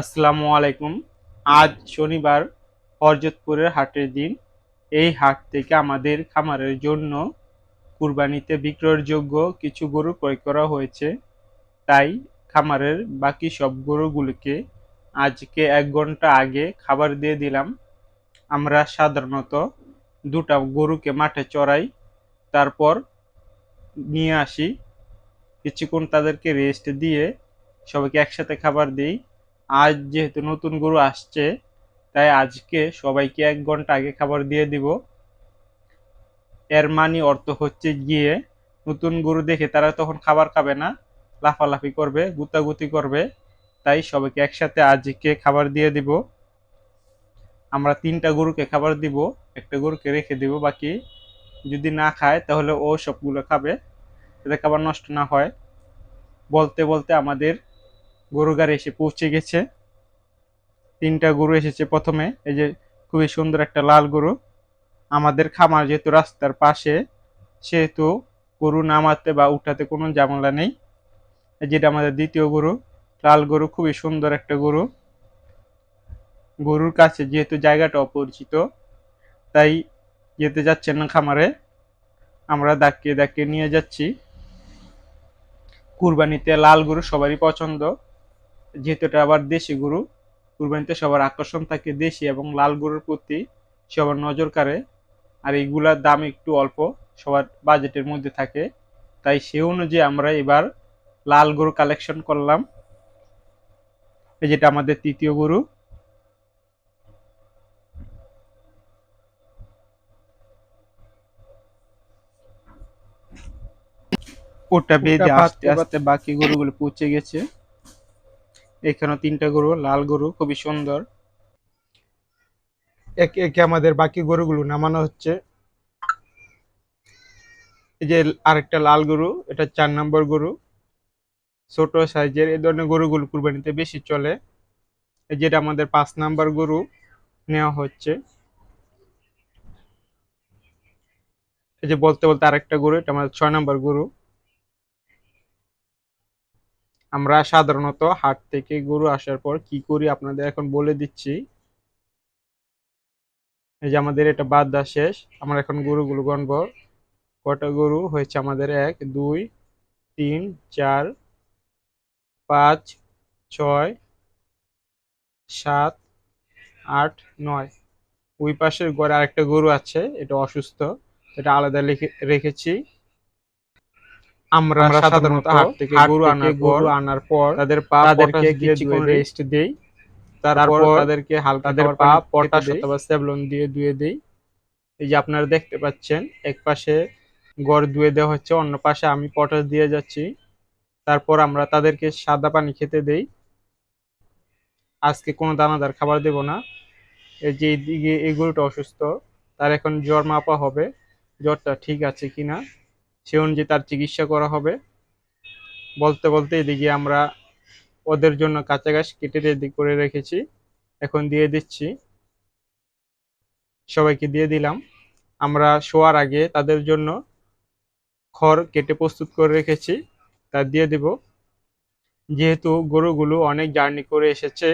আসসালামু আলাইকুম। আজ শনিবার, হরজতপুরের হাটের দিন। এই হাট থেকে আমাদের খামারের জন্য কুরবানিতে বিক্রয়ের যোগ্য কিছু গরু ক্রয় করা হয়েছে। তাই খামারের বাকি সব গরুগুলোকে আজকে এক ঘণ্টা আগে খাবার দিয়ে দিলাম। আমরা সাধারণত দুটা গরুকে মাঠে চড়াই, তারপর নিয়ে আসি। কিছুক্ষণ তাদেরকে রেস্ট দিয়ে সবাইকে একসাথে খাবার দিই। আজ যেহেতু নতুন গরু আসছে, তাই আজকে সবাইকে এক ঘণ্টা আগে খাবার দিয়ে দিব। এর মানি অর্থ হচ্ছে গিয়ে, নতুন গরু দেখে তারা তখন খাবার খাবে না, লাফালাফি করবে, গুতাগুতি করবে, তাই সবাইকে একসাথে আজকে খাবার দিয়ে দিব। আমরা তিনটা গরুকে খাবার দিব, একটা গরুকে রেখে দিব, বাকি যদি না খায় তাহলে ও সবগুলো খাবে, যাতে খাবার নষ্ট না হয়। বলতে বলতে আমাদের গরু গাড়ি এসে পৌঁছে গেছে। তিনটা গরু এসেছে প্রথমে। এই যে খুবই সুন্দর একটা লাল গরু। আমাদের খামার যেহেতু রাস্তার পাশে, সেহেতু গরু নামাতে বা উঠাতে কোনো ঝামেলা নেই। যেটা আমাদের দ্বিতীয় গরু, লাল গরু, খুবই সুন্দর একটা গরু। গরুর কাছে যেহেতু জায়গাটা অপরিচিত, তাই যেতে যাচ্ছেন না খামারে। আমরা দাকিয়ে দাকিয়ে নিয়ে যাচ্ছি। কুরবানিতে লাল গরু সবারই পছন্দ। যেহেতু এটা আবার দেশি গরু কুরবানিতে সবার আকর্ষণ থাকে দেশি এবং লাল গরুর প্রতি সবার নজর কাড়ে। আর এইগুলার দাম একটু অল্প সবার বাজেটের মধ্যে থাকে। তাই সে অনুযায়ী আমরা এবার লাল গরু কালেকশন করলাম। এই যেটা আমাদের তৃতীয় গরু। ওটা বেঁধে আস্তে আস্তে বাকি গরুগুলো পৌঁছে গেছে। এখানে তিনটা গরু, লাল গরু, খুবই সুন্দর। একে একে আমাদের বাকি গরুগুলো নামানো হচ্ছে। এই যে আরেকটা লাল গরু, এটা চার নম্বর গরু। ছোট সাইজের, এই ধরনের গরুগুলো কুরবানিতে বেশি চলে। যেটা আমাদের পাঁচ নাম্বার গরু নেওয়া হচ্ছে। এই যে বলতে বলতে আরেকটা গরু, এটা আমাদের ছয় নাম্বার গরু। আমরা সাধারণত হাট থেকে গরু আসার পর কি করি আপনাদের এখন বলে দিচ্ছি। এই যে আমাদের এটা বাদ দেওয়া শেষ, আমরা এখন গরুগুলো গণব। কটা গরু হয়েছে আমাদের এক, দুই, তিন, চার, পাঁচ, ছয়, সাত, আট, নয়। ওই পাশের ঘরে আরেকটা গরু আছে, এটা অসুস্থ, এটা আলাদা রেখেছি। আমরা সাধারণত হাট থেকে গরু আনার পর আনার পর তাদের পা তাদেরকে কিছুক্ষণ রেস্ট দেই। তারপর তাদেরকে হালকা তাদের পা পটাশ অথবা সেভলন দিয়ে ধুয়ে দেই। এই যে আপনারা দেখতে পাচ্ছেন এক পাশে গড় ধুয়ে দেওয়া হচ্ছে অন্য পাশে আমি পটাশ দিয়ে যাচ্ছি। তারপর আমরা তাদেরকে সাদা পানি খেতে দেই। আজকে কোনো দানাদার খাবার দেব না। এই যে এইদিকে এই গরুটা অসুস্থ তার এখন জ্বর মাপা হবে। জ্বরটা ঠিক আছে কিনা? সে অনুযায়ী তার চিকিৎসা করা হবে। বলতে বলতে এদিকে আমরা ওদের জন্য কাঁচা ঘাস কেটে রেডি করে রেখেছি। এখন দিয়ে দিচ্ছি। সবাইকে দিয়ে দিলাম। আমরা শোয়ার আগে তাদের জন্য খড় কেটে প্রস্তুত করে রেখেছি। তা দিয়ে দেব। যেহেতু গরুগুলো অনেক জার্নি করে এসেছে,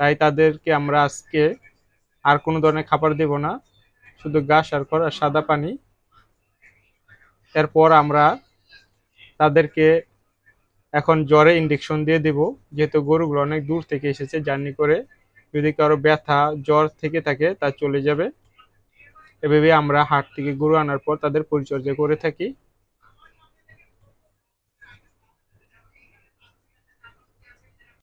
তাই তাদেরকে আমরা আজকে আর কোনো ধরনের খাবার দেব না। শুধু ঘাস আর খড় আর সাদা পানি। এরপর আমরা তাদেরকে এখন জ্বরে ইঞ্জেকশন দিয়ে দেব। যেহেতু গরুগুলো অনেক দূর থেকে এসেছে, জার্নি করে। যদি কারও ব্যথা, জ্বর থেকে থাকে, তা চলে যাবে। এভাবে আমরা হাট থেকে গরু আনার পর তাদের পরিচর্যা করে থাকি।